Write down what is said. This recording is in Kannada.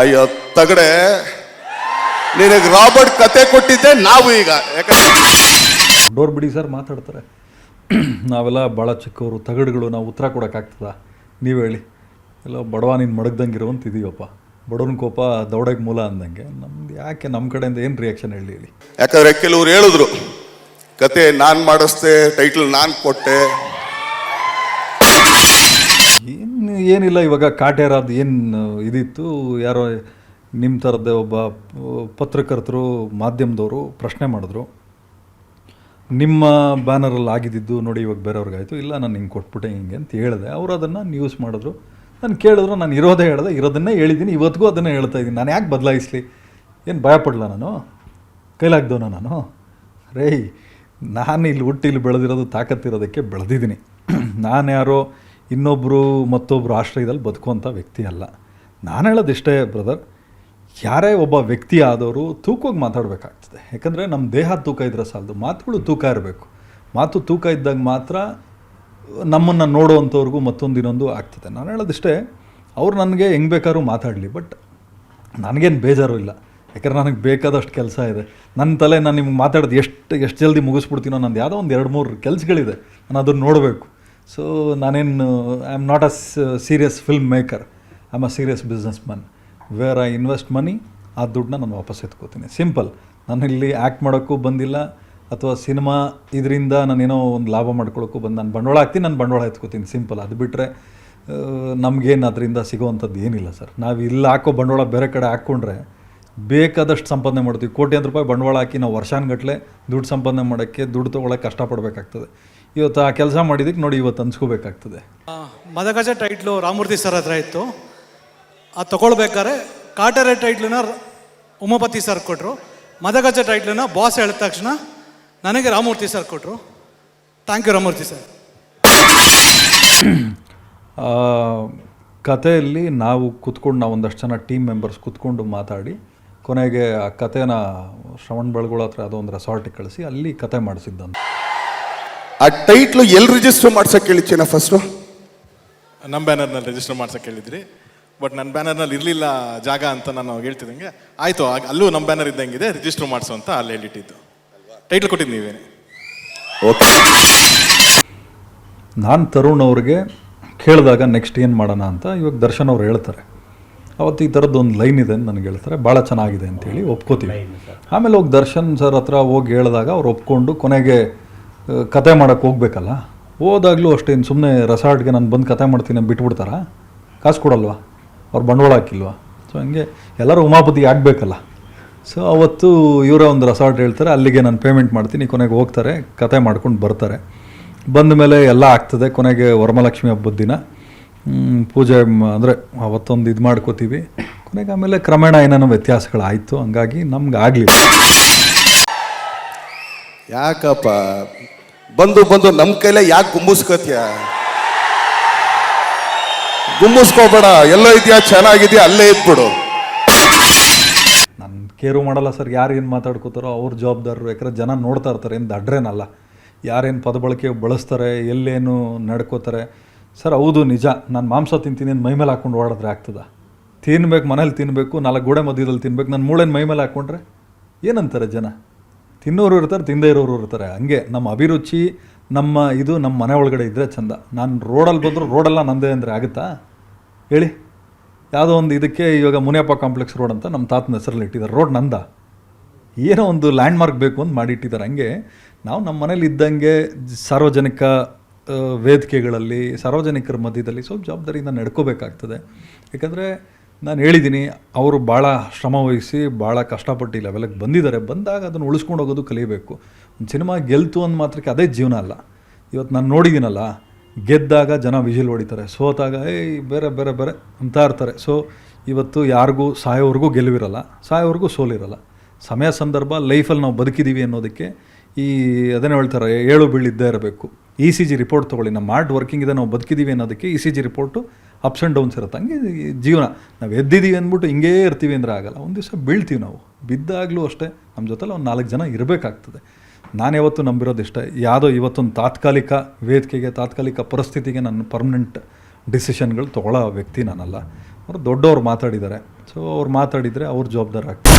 ಅಯ್ಯೋ ತಗಡೆ ನಿನಗೆ ರಾಬರ್ಟ್ ಕತೆ ಕೊಟ್ಟಿದ್ದೆ ನಾವು ಈಗ. ಯಾಕಂದ್ರೆ ಡೋರ್ ಬಿಡಿ ಸರ್ ಮಾತಾಡ್ತಾರೆ. ನಾವೆಲ್ಲ ಭಾಳ ಚಿಕ್ಕವರು ತಗಡುಗಳು ನಾವು ಉತ್ತರ ಕೊಡೋಕ್ಕಾಗ್ತದ ನೀವು ಹೇಳಿ. ಎಲ್ಲ ಬಡವ ನೀನು ಮಡಗ್ದಂಗೆ ಅಂತ ಇದೀವಪ್ಪ ಬಡವನ ಕೋಪ ದೌಡೆಗೆ ಮೂಲ ಅಂದಂಗೆ. ನಮ್ದು ಯಾಕೆ ನಮ್ಮ ಕಡೆಯಿಂದ ಏನು ರಿಯಾಕ್ಷನ್ ಹೇಳಿ ಹೇಳಿ. ಯಾಕಂದ್ರೆ ಕೆಲವ್ರು ಹೇಳಿದ್ರು ಕತೆ ನಾನು ಮಾಡಿಸ್ದೆ ಟೈಟಲ್ ನಾನು ಕೊಟ್ಟೆ. ಏನಿಲ್ಲ, ಇವಾಗ ಕಾಟೇರಾದ್ದು ಏನು ಇದಿತ್ತು, ಯಾರೋ ನಿಮ್ಮ ಥರದ್ದೇ ಒಬ್ಬ ಪತ್ರಕರ್ತರು, ಮಾಧ್ಯಮದವರು ಪ್ರಶ್ನೆ ಮಾಡಿದ್ರು. ನಿಮ್ಮ ಬ್ಯಾನರಲ್ಲಿ ಆಗಿದ್ದಿದ್ದು ನೋಡಿ ಇವಾಗ ಬೇರೆಯವ್ರಿಗಾಯಿತು, ಇಲ್ಲ ನಾನು ಹಿಂಗೆ ಕೊಟ್ಬಿಟ್ಟೆ ಹಿಂಗೆ ಅಂತ ಹೇಳಿದೆ. ಅವರು ಅದನ್ನು ನ್ಯೂಸ್ ಮಾಡಿದ್ರು. ನಾನು ಕೇಳಿದ್ರು, ನಾನು ಇರೋದೇ ಹೇಳಿದೆ, ಇರೋದನ್ನೇ ಹೇಳಿದ್ದೀನಿ ಇವತ್ತಿಗೂ ಅದನ್ನೇ ಹೇಳ್ತಾ ಇದ್ದೀನಿ. ನಾನು ಯಾಕೆ ಬದಲಾಯಿಸ್ಲಿ? ಏನು ಭಯಪಡಲ ನಾನು? ಕೈಲಾಗ್ದವನ ನಾನು? ರೇ ನಾನು ಇಲ್ಲಿ ಹುಟ್ಟಿ ಇಲ್ಲಿ ಬೆಳೆದಿರೋದು ತಾಕತ್ತಿರೋದಕ್ಕೆ ಬೆಳೆದಿದ್ದೀನಿ. ನಾನು ಯಾರೋ ಇನ್ನೊಬ್ಬರು ಮತ್ತೊಬ್ಬರು ಆಶ್ರಯದಲ್ಲಿ ಬದುಕುವಂಥ ವ್ಯಕ್ತಿ ಅಲ್ಲ. ನಾನು ಹೇಳೋದಿಷ್ಟೇ ಬ್ರದರ್ ಯಾರೇ ಒಬ್ಬ ವ್ಯಕ್ತಿ ಆದವರು ತೂಕವಾಗಿ ಮಾತಾಡಬೇಕಾಗ್ತದೆ. ಯಾಕಂದರೆ ನಮ್ಮ ದೇಹ ತೂಕ ಇದ್ರೆ ಸಾಲದು, ಮಾತುಗಳು ತೂಕ ಇರಬೇಕು. ಮಾತು ತೂಕ ಇದ್ದಾಗ ಮಾತ್ರ ನಮ್ಮನ್ನು ನೋಡುವಂಥವ್ರಿಗೂ ಮತ್ತೊಂದು ಇನ್ನೊಂದು ಆಗ್ತದೆ. ನಾನು ಹೇಳೋದಿಷ್ಟೇ, ಅವ್ರು ನನಗೆ ಹೆಂಗೆ ಬೇಕಾದ್ರೂ ಮಾತಾಡಲಿ ಬಟ್ ನನಗೇನು ಬೇಜಾರು ಇಲ್ಲ. ಯಾಕಂದ್ರೆ ನನಗೆ ಬೇಕಾದಷ್ಟು ಕೆಲಸ ಇದೆ. ನನ್ನ ತಲೆ, ನಾನು ನಿಮ್ಗೆ ಮಾತಾಡೋದು ಎಷ್ಟು ಎಷ್ಟು ಜಲ್ದಿ ಮುಗಿಸ್ಬಿಡ್ತೀನೋ ನಂದು ಯಾವುದೋ ಒಂದು ಎರಡು ಮೂರು ಕೆಲಸಗಳಿದೆ. ನಾನು ಅದನ್ನು ನೋಡಬೇಕು. ಸೊ ನಾನೇನು I am not a serious filmmaker I am a serious businessman where I invest money ಆ ದುಡ್ಡನ್ನ ನಾನು ವಾಪಸ್ ಎತ್ಕೋತೀನಿ. ಸಿಂಪಲ್ ನಾನು ಇಲ್ಲಿ ಆ್ಯಕ್ಟ್ ಮಾಡೋಕ್ಕೂ ಬಂದಿಲ್ಲ. ಅಥವಾ ಸಿನಿಮಾ ಇದರಿಂದ ನಾನೇನೋ ಒಂದು ಲಾಭ ಮಾಡ್ಕೊಳ್ಳೋಕ್ಕೂ ಬಂದು ನಾನು ಬಂಡವಾಳ ಹಾಕ್ತೀನಿ ನಾನು ಬಂಡವಾಳ ಎತ್ಕೋತೀನಿ. ಸಿಂಪಲ್ ಅದು ಬಿಟ್ಟರೆ ನಮಗೇನು ಅದರಿಂದ ಸಿಗೋವಂಥದ್ದು ಏನಿಲ್ಲ ಸರ್. ನಾವು ಇಲ್ಲಿ ಹಾಕೋ ಬಂಡವಾಳ ಬೇರೆ ಕಡೆ ಹಾಕ್ಕೊಂಡ್ರೆ ಬೇಕಾದಷ್ಟು ಸಂಪಾದನೆ ಮಾಡ್ತೀವಿ. ಕೋಟ್ಯಾಂತರ ರೂಪಾಯಿ ಬಂಡವಾಳ ಹಾಕಿ ನಾವು ವರ್ಷಾನುಗಟ್ಲೆ ದುಡ್ಡು ಸಂಪಾದನೆ ಮಾಡೋಕ್ಕೆ, ದುಡ್ಡು ತೊಗೊಳಕ್ಕೆ ಕಷ್ಟಪಡಬೇಕಾಗ್ತದೆ. ಇವತ್ತು ಆ ಕೆಲಸ ಮಾಡಿದ್ದಕ್ಕೆ ನೋಡಿ ಇವತ್ತು ಅನ್ಸ್ಕೋಬೇಕಾಗ್ತದೆ. ಮದಗಜ ಟೈಟ್ಲು ರಾಮೂರ್ತಿ ಸರ್ ಹತ್ರ ಇತ್ತು. ಅದು ತಗೊಳ್ಬೇಕಾದ್ರೆ ಕಾಟರೆ ಟೈಟ್ಲನ್ನ ಉಮಾಪತಿ ಸರ್ ಕೊಟ್ಟರು ಮದಗಜ ಟೈಟ್ಲನ್ನ ಬಾಸ್ ಹೇಳಿದ ತಕ್ಷಣ ನನಗೆ ರಾಮೂರ್ತಿ ಸರ್ ಕೊಟ್ಟರು ಥ್ಯಾಂಕ್ ಯು ರಾಮೂರ್ತಿ ಸರ್. ಕತೆಯಲ್ಲಿ ಕಥೆಯಲ್ಲಿ ನಾವು ಕೂತ್ಕೊಂಡು ನಾವು ಒಂದಷ್ಟು ಜನ ಟೀಮ್ ಮೆಂಬರ್ಸ್ ಕೂತ್ಕೊಂಡು ಮಾತಾಡಿ ಕೊನೆಗೆ ಆ ಕಥೆನ ಶ್ರವಣ್ ಬೆಳಗೊಳ ಹತ್ರ ಅದೊಂದು ಒಂದು ರೆಸಾರ್ಟಿಗೆ ಕಳಿಸಿ ಅಲ್ಲಿ ಕತೆ ಮಾಡಿಸಿದ್ದಂತ ಆ ಟೈಟ್ಲು ಎಲ್ಲಿ ರಿಜಿಸ್ಟರ್ ಮಾಡ್ಸಕ್ಕೆ ಕೇಳಿದ್ದೀನ ಫಸ್ಟು ನಮ್ಮ ಬ್ಯಾನರ್ನಲ್ಲಿ ರಿಜಿಸ್ಟರ್ ಮಾಡ್ಸಕ್ಕೆ ಕೇಳಿದ್ರಿ ಬಟ್ ನನ್ನ ಬ್ಯಾನರ್ನಲ್ಲಿ ಇರಲಿಲ್ಲ ಜಾಗ ಅಂತ ನಾನು ಹೇಳ್ತಿದ್ದಂಗೆ ಆಯಿತು ಅಲ್ಲೂ ನಮ್ಮ ಬ್ಯಾನರ್ ಇದ್ದಂಗಿದೆ ರಿಜಿಸ್ಟರ್ ಮಾಡಿಸು ಅಂತ ಅಲ್ಲಿ ಹೇಳಿಟ್ಟಿದ್ದು. ಟೈಟ್ಲ್ ಕೊಟ್ಟಿದ್ದು ನೀವೇನೆ. ಓಕೆ ನಾನು ತರುಣ್ ಅವ್ರಿಗೆ ಕೇಳಿದಾಗ ನೆಕ್ಸ್ಟ್ ಏನು ಮಾಡೋಣ ಅಂತ ಇವಾಗ ದರ್ಶನ್ ಅವ್ರು ಹೇಳ್ತಾರೆ. ಅವತ್ತು ಈ ಥರದ್ದು ಒಂದು ಲೈನ್ ಇದೆ ಅಂತ ನನಗೆ ಹೇಳ್ತಾರೆ. ಭಾಳ ಚೆನ್ನಾಗಿದೆ ಅಂತೇಳಿ ಒಪ್ಕೋತೀವಿ. ಆಮೇಲೆ ಹೋಗಿ ದರ್ಶನ್ ಸರ್ ಹತ್ರ ಹೋಗಿ ಹೇಳಿದಾಗ ಅವ್ರು ಒಪ್ಕೊಂಡು ಕೊನೆಗೆ ಕತೆ ಮಾಡೋಕ್ಕೆ ಹೋಗ್ಬೇಕಲ್ಲ? ಹೋದಾಗಲೂ ಅಷ್ಟೇನು ಸುಮ್ಮನೆ ರೆಸಾರ್ಟ್ಗೆ ನಾನು ಬಂದು ಕತೆ ಮಾಡ್ತೀನಿ ಅಂತ ಬಿಟ್ಬಿಡ್ತಾರಾ? ಕಾಸು ಕೊಡಲ್ವಾ? ಅವ್ರು ಬಂಡವಾಳ ಹಾಕಿಲ್ವಾ? ಸೊ ಹಂಗೆ ಎಲ್ಲರೂ ಉಮಾಪತಿ ಆಗಬೇಕಲ್ಲ. ಸೊ ಅವತ್ತು ಇವರ ಒಂದು ರೆಸಾರ್ಟ್ ಹೇಳ್ತಾರೆ, ಅಲ್ಲಿಗೆ ನಾನು ಪೇಮೆಂಟ್ ಮಾಡ್ತೀನಿ, ಕೊನೆಗೆ ಹೋಗ್ತಾರೆ, ಕತೆ ಮಾಡ್ಕೊಂಡು ಬರ್ತಾರೆ. ಬಂದ ಮೇಲೆ ಎಲ್ಲ ಆಗ್ತದೆ, ಕೊನೆಗೆ ವರಮಹಾಲಕ್ಷ್ಮಿ ಹಬ್ಬದ ದಿನ. ಪೂಜೆ ಅಂದರೆ ಅವತ್ತೊಂದು ಇದು ಮಾಡ್ಕೋತೀವಿ. ಕೊನೆಗೆ ಆಮೇಲೆ ಕ್ರಮೇಣ ಏನೇನೋ ವ್ಯತ್ಯಾಸಗಳಾಯಿತು, ಹಂಗಾಗಿ ನಮ್ಗೆ ಆಗಲಿಲ್ಲ. ಯಾಕಪ್ಪ? ಬಂದು ಬಂದು ನಮ್ಮ ಕೈಲೇ ಯಾಕೆ ಗುಂಬಿಸ್ಕೋತೀಯ? ಗುಂಬಿಸ್ಕೋಬೇಡ, ಎಲ್ಲೋ ಇದೆಯಾ, ಚೆನ್ನಾಗಿದೆಯಾ, ಅಲ್ಲೇ ಇದ್ಬಿಡು. ನಾನು ಕೇರು ಮಾಡಲ್ಲ ಸರ್, ಯಾರು ಏನು ಮಾತಾಡ್ಕೋತಾರೋ ಅವ್ರ ಜವಾಬ್ದಾರರು. ಯಾಕಂದ್ರೆ ಜನ ನೋಡ್ತಾ ಇರ್ತಾರೆ, ಏನು ದಡ್ರೇನಲ್ಲ. ಯಾರೇನು ಪದ ಬಳಕೆ ಬಳಸ್ತಾರೆ, ಎಲ್ಲೇನು ನಡ್ಕೋತಾರೆ. ಸರ್, ಹೌದು, ನಿಜ. ನಾನು ಮಾಂಸ ತಿಂತೀನಿ ಮೈಮೇಲೆ ಮೈ ಮೇಲೆ ಹಾಕ್ಕೊಂಡು ಓಡಿದ್ರೆ ಆಗ್ತದ? ತಿನ್ಬೇಕು, ಮನೇಲಿ ತಿನ್ನಬೇಕು ನಾಲ್ಕು ಗೋಡೆ ಮಧ್ಯದಲ್ಲಿ ತಿನ್ಬೇಕು ನನ್ನ ಮೂಳೆನ ಮೈ ಮೇಲೆ ಹಾಕ್ಕೊಂಡ್ರೆ ಏನಂತಾರೆ ಜನ? ತಿನ್ನೋರು ಇರ್ತಾರೆ, ತಿಂದೇ ಇರೋರು ಇರ್ತಾರೆ. ಹಂಗೆ ನಮ್ಮ ಅಭಿರುಚಿ, ನಮ್ಮ ಇದು ನಮ್ಮ ಮನೆ ಒಳಗಡೆ ಇದ್ದರೆ ಚಂದ. ನಾನು ರೋಡಲ್ಲಿ ಬಂದರೂ ರೋಡೆಲ್ಲ ನಂದೇ ಅಂದರೆ ಆಗುತ್ತಾ? ಹೇಳಿ. ಯಾವುದೋ ಒಂದು ಇದಕ್ಕೆ ಇವಾಗ ಮುನಿಯಪ್ಪ ಕಾಂಪ್ಲೆಕ್ಸ್ ರೋಡ್ ಅಂತ ನಮ್ಮ ತಾತನ ಹೆಸರಲ್ಲಿ ಇಟ್ಟಿದ್ದಾರೆ. ರೋಡ್ ನಂದ? ಏನೋ ಒಂದು ಲ್ಯಾಂಡ್ ಮಾರ್ಕ್ ಬೇಕು ಅಂತ ಮಾಡಿಟ್ಟಿದ್ದಾರೆ. ಹಂಗೆ ನಾವು ನಮ್ಮ ಮನೇಲಿ ಇದ್ದಂಗೆ ಸಾರ್ವಜನಿಕ ವೇದಿಕೆಗಳಲ್ಲಿ, ಸಾರ್ವಜನಿಕರ ಮಧ್ಯದಲ್ಲಿ ಸ್ವಲ್ಪ ಜವಾಬ್ದಾರಿಯಿಂದ ನಡ್ಕೋಬೇಕಾಗ್ತದೆ. ಯಾಕಂದರೆ ನಾನು ಹೇಳಿದ್ದೀನಿ, ಅವರು ಭಾಳ ಶ್ರಮ ವಹಿಸಿ, ಭಾಳ ಕಷ್ಟಪಟ್ಟು ಈ ಬಂದಿದ್ದಾರೆ. ಬಂದಾಗ ಅದನ್ನು ಉಳಿಸ್ಕೊಂಡು ಹೋಗೋದು ಕಲಿಯಬೇಕು ಒಂದು ಸಿನಿಮಾ ಗೆಲ್ತು ಅಂದ ಮಾತ್ರಕ್ಕೆ ಅದೇ ಜೀವನ ಅಲ್ಲ. ಇವತ್ತು ನಾನು ನೋಡಿದ್ದೀನಲ್ಲ, ಗೆದ್ದಾಗ ಜನ ವಿಜಿಲ್ ಹೊಡಿತಾರೆ. ಸೋತಾಗ ಏಯ್, ಬೇರೆ ಬೇರೆ ಬೇರೆ, ಅಂತ ಇರ್ತಾರೆ. ಸೊ ಇವತ್ತು ಯಾರಿಗೂ ಸಾಯೋವರೆಗೂ ಗೆಲುವಿರಲ್ಲ, ಸಾಯೋವರೆಗೂ ಸೋಲಿರಲ್ಲ. ಸಮಯ ಸಂದರ್ಭ ಲೈಫಲ್ಲಿ ನಾವು ಬದುಕಿದ್ದೀವಿ ಅನ್ನೋದಕ್ಕೆ ಈ ಅದನ್ನೇ ಹೇಳ್ತಾರೆ, ಏಳು ಬೀಳಿದ್ದೇ ಇರಬೇಕು. ಇ ಸಿ ಜಿ ರಿಪೋರ್ಟ್ ತೊಗೊಳ್ಳಿ. ನಮ್ಮ ಮಾರ್ಟ್ ವರ್ಕಿಂಗ್ ಇದೆ, ನಾವು ಬದುಕಿದ್ದೀವಿ ಅನ್ನೋದಕ್ಕೆ E C G report ups and downs ಇರುತ್ತೆ. ಹಂಗೆ ಜೀವನ. ನಾವು ಎದ್ದಿದ್ದೀವಿ ಅಂದ್ಬಿಟ್ಟು ಹಿಂಗೇ ಇರ್ತೀವಿ ಅಂದರೆ ಆಗಲ್ಲ. ಒಂದು ದಿವಸ ಬೀಳ್ತೀವಿ ನಾವು. ಬಿದ್ದಾಗಲೂ ಅಷ್ಟೇ ನಮ್ಮ ಜೊತೆಲಿ ಒಂದು ನಾಲ್ಕು ಜನ ಇರಬೇಕಾಗ್ತದೆ. ನಾನು ಯಾವತ್ತೂ ನಂಬಿರೋದು ಇಷ್ಟ. ಯಾವುದೋ ಇವತ್ತೊಂದು ತಾತ್ಕಾಲಿಕ ವೇದಿಕೆಗೆ, ತಾತ್ಕಾಲಿಕ ಪರಿಸ್ಥಿತಿಗೆ ನಾನು ಪರ್ಮನೆಂಟ್ ಡಿಸಿಷನ್ಗಳು ತೊಗೊಳ್ಳೋ ವ್ಯಕ್ತಿ ನಾನಲ್ಲ. ಅವರು ದೊಡ್ಡವ್ರು ಮಾತಾಡಿದ್ದಾರೆ ಸೊ ಅವ್ರು ಮಾತಾಡಿದರೆ ಅವ್ರ ಜವಾಬ್ದಾರಿ ಆಗ್ತಾರೆ